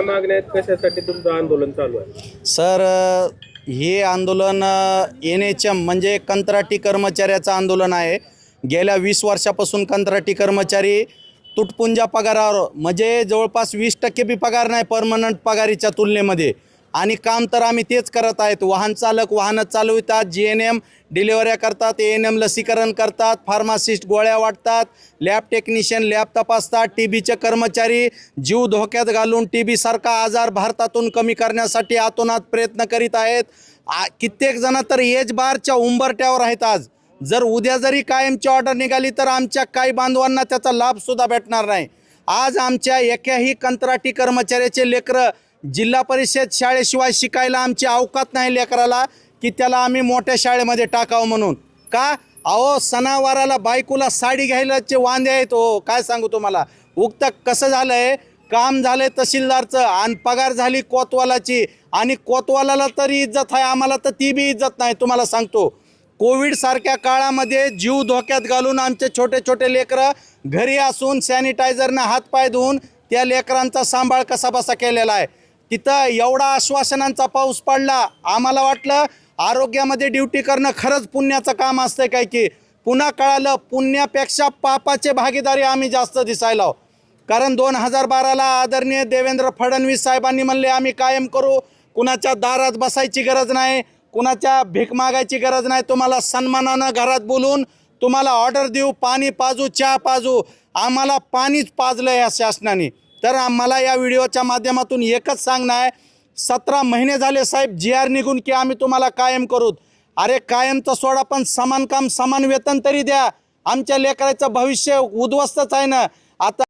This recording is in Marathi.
काय मागण्या आहेत? कशासाठी तुमचं आंदोलन चालू आहे? सर हे आंदोलन एन एच एम म्हणजे कंत्राटी कर्मचाऱ्याचं आंदोलन आहे. गेल्या वीस वर्षापासून कंत्राटी कर्मचारी तुटपुंजा पगारावर म्हणजे जवळपास वीस टक्के बी पगार नाही परमनंट पगारीच्या तुलनेमध्ये. आणि काम तर आम्ही तेच करत आहेत. वाहन चालक वाहनं चालवितात जी एन एम डिलिव्हऱ्या करतात ए एन एम लसीकरण करतात फार्मासिस्ट गोळ्या वाटतात लॅब टेक्निशियन लॅब तपासतात टी बीचे कर्मचारी जीव धोक्यात घालून टी बीसारखा आजार भारतातून कमी करण्यासाठी आतोनात प्रयत्न करीत आहेत. आ- कित्येक जण तर एज बारच्या उंबरट्यावर आहेत आज. जर उद्या जरी कायमची ऑर्डर निघाली तर आमच्या काही बांधवांना त्याचा लाभसुद्धा भेटणार नाही. आज आमच्या एकाही कंत्राटी कर्मचाऱ्याचे लेकरं जिल्हा परिषद शाळेशिवाय शिकायला आमची अवकात नाही लेकराला की त्याला आम्ही मोठ्या शाळेमध्ये टाकावं म्हणून. का? अहो सणावाराला बायकोला साडी घ्यायलाचे वांदे आहेत हो. काय सांगू तुम्हाला? उगतं कसं झालं आहे काम झालं आहे तहसीलदारचं आणि पगार झाली कोतवालाची. आणि कोतवालाला तरी इज्जत आहे आम्हाला तर ती बी इज्जत नाही तुम्हाला सांगतो. कोविडसारख्या काळामध्ये जीव धोक्यात घालून आमचे छोटे छोटे लेकरं घरी असून सॅनिटायझरनं हातपाय धुवून त्या लेकरांचा सांभाळ कसा बसा केलेला आहे. तिथं एवढा आश्वासनांचा पाऊस पडला आम्हाला वाटलं आरोग्यामध्ये ड्युटी करणं खरंच पुण्याचं काम असतंय काय की पुन्हा कळालं पुण्यापेक्षा पापाचे भागीदारी आम्ही जास्त दिसायला आहो. कारण दोन हजार बाराला आदरणीय देवेंद्र फडणवीस साहेबांनी म्हणले आम्ही कायम करू कुणाच्या दारात बसायची गरज नाही कुणाच्या भीक मागायची गरज नाही तुम्हाला सन्मानानं घरात बोलून तुम्हाला ऑर्डर देऊ पाणी पाजू चहा पाजू आम्हाला पाणीच पाजलं या शासनाने तर आम्हाला या व्हिडिओच्या माध्यमातून एकच सांगणं आहे सतरा महिने झाले साहेब जी आर निघून की आम्ही तुम्हाला कायम करू. अरे कायमचं सोडा पण समान काम समान वेतन तरी द्या. आमच्या लेकराचं भविष्य उद्ध्वस्तच आहे ना. आता